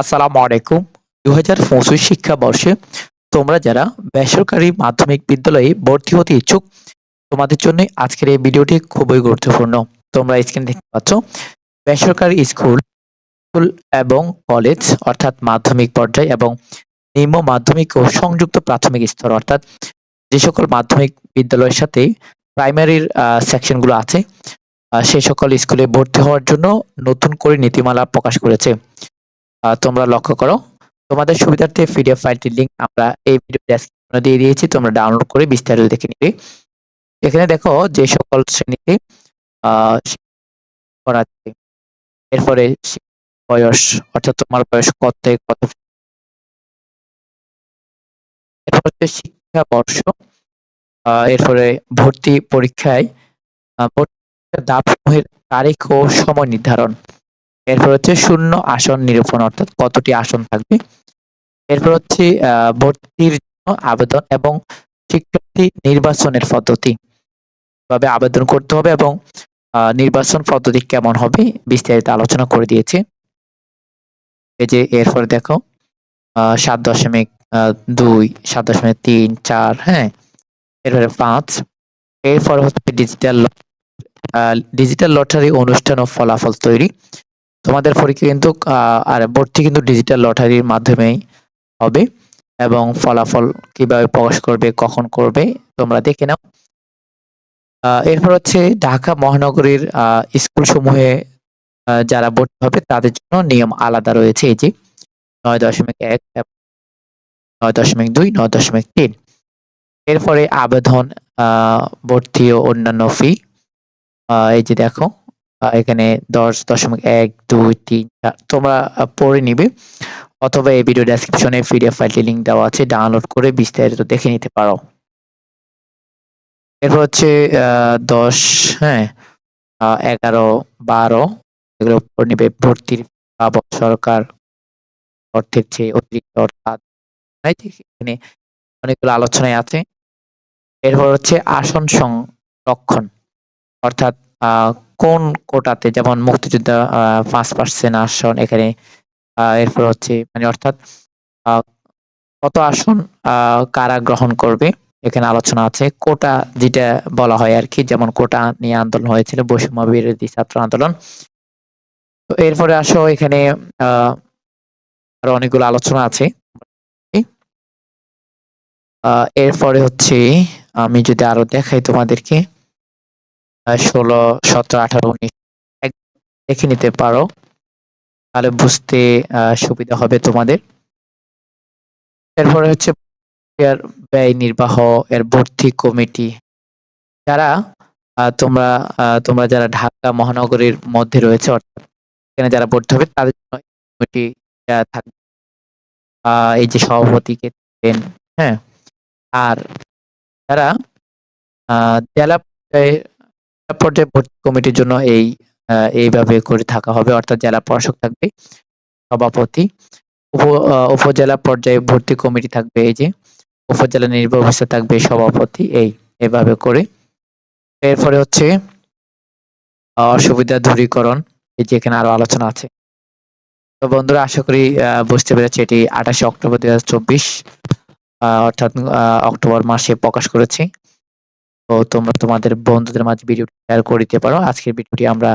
আসসালামু আলাইকুম। দু হাজার পঁচিশ শিক্ষাবর্ষে তোমরা যারা বেসরকারি মাধ্যমিক বিদ্যালয়ে ভর্তি হতে ইচ্ছুক, তোমাদের জন্য আজকের এই ভিডিওটি খুবই গুরুত্বপূর্ণ। তোমরা স্ক্রিনে দেখতে পাচ্ছ, বেসরকারি স্কুল স্কুল এবং কলেজ, অর্থাৎ মাধ্যমিক পর্যায় এবং নিম্ন মাধ্যমিক ও সংযুক্ত প্রাথমিক স্তর, অর্থাৎ যে সকল মাধ্যমিক বিদ্যালয়ের সাথে প্রাইমারির সেকশনগুলো আছে সেই সকল স্কুলে ভর্তি হওয়ার জন্য নতুন করে নীতিমালা প্রকাশ করেছে। তোমরা লক্ষ্য করো, তোমাদের সুবিধার্থে পিডিএফ ফাইলটির লিংক আমরা এই ভিডিও ডেসক্রিপশনে দিয়ে দিয়েছি, তোমরা ডাউনলোড করে বিস্তারিত দেখে নিবে। এখানে দেখো যে সকল শ্রেণীতে করাচ্ছে এরপরে বয়স, অর্থাৎ তোমার বয়স কত থেকে কত শিক্ষা বর্ষ এরপরে ভর্তি পরীক্ষায় পরীক্ষার তারিখ ও সময় নির্ধারণ। এরপর হচ্ছে শূন্য আসন নিরূপণ, অর্থাৎ কতটি আসন থাকবে? এরপর হচ্ছে ভর্তির জন্য আবেদন এবং শিক্ষার্থী নির্বাচনের পদ্ধতি। ভাবে আবেদন করতে হবে এবং নির্বাচন পদ্ধতি কেমন হবে বিস্তারিত আলোচনা করে দিয়েছে। এই যে এরপর দেখো সাত দশমিক দুই, সাত দশমিক তিন, চার হ্যাঁ? এরপরে পাঁচ। এরপর হচ্ছে ডিজিটাল ডিজিটাল লটারি অনুষ্ঠান ও ফলাফল তৈরি। তোমাদের পরীক্ষা কিন্তু আর ভর্তি কিন্তু ডিজিটাল লটারির মাধ্যমেই হবে এবং ফলাফল কীভাবে প্রকাশ করবে, কখন করবে, তোমরা দেখে নাও। এরপর হচ্ছে ঢাকা মহানগরীর স্কুল সমূহে যারা ভর্তি হবে তাদের জন্য নিয়ম আলাদা রয়েছে। এই যে নয় দশমিক এক নয় দশমিক দুই, নয় দশমিক তিন। এরপরে আবেদন ভর্তি ও অন্যান্য ফি এই যে দেখো। এখানে দশ দশমিক এক, দুই, তিন তোমরা পড়ে নিবে। অথবা এই ভিডিও ডেসক্রিপশনে পিডিএফ ফাইলটি লিংক দেওয়া আছে ডাউনলোড করে বিস্তারিত দেখে নিতে পারো। এরপর হচ্ছে দশ হ্যাঁ এগারো, বারো, এগুলো পড়ে নিবে। ভর্তির সরকার অর্থের চেয়ে অতিরিক্ত অর্থাৎ এখানে অনেকগুলো আলোচনায় আছে। এরপর হচ্ছে আসন সংরক্ষণ, অর্থাৎ কোন কোটাতে, যেমন মুক্তিযোদ্ধা পাঁচ পার্সেন্ট আসন এখানে এরপর হচ্ছে মানে অর্থাৎ কত আসন কারা গ্রহণ করবে? এখানে আলোচনা আছে। কোটা যেটা বলা হয় আর কি, যেমন কোটা নিয়ে আন্দোলন হয়েছিল, বৈষম্য বিরোধী ছাত্র আন্দোলন। তো এরপরে আসো এখানে আরও অনেকগুলো আলোচনা আছে। এরপরে হচ্ছে, আমি যদি আরও দেখাই তোমাদেরকে। ষোলো, সতেরো, আঠারো উনিশ। দেখে নিতে পারো। তাহলে বুঝতে সুবিধা হবে তোমাদের। এরপরে হচ্ছে ব্যয় নির্বাহ, এর ভর্তি কমিটি। যারা তোমরা তোমরা যারা ঢাকা মহানগরীর মধ্যে রয়েছে, অর্থাৎ এখানে যারা ভর্তি হবে, তাদের জন্য কমিটি থাকবে। এই যে সভাপতিকে হ্যাঁ। আর যারা জেলা পর্যায়ে পর্যায়ে ভর্তি কমিটির জন্য এই এইভাবে করে থাকা হবে, অর্থাৎ জেলা প্রশাসক থাকবে, সভাপতি উপজেলা পর্যায়ে ভর্তি কমিটি থাকবে, এই যে উপজেলা অফিসার থাকবে, সভাপতি, এই, এভাবে করে। এরপরে হচ্ছে অসুবিধা দূরীকরণ, এই যে এখানে আরও আলোচনা আছে। তো বন্ধুরা, আশা করি বুঝতে পেরেছি, এটি আঠাশে অক্টোবর দুই হাজার চব্বিশ অর্থাৎ অক্টোবর মাসে প্রকাশ করেছি। তো তোমরা তোমাদের বন্ধুদের মাঝে ভিডিওটি শেয়ার করে দিতে পারো। আজকের ভিডিওটি আমরা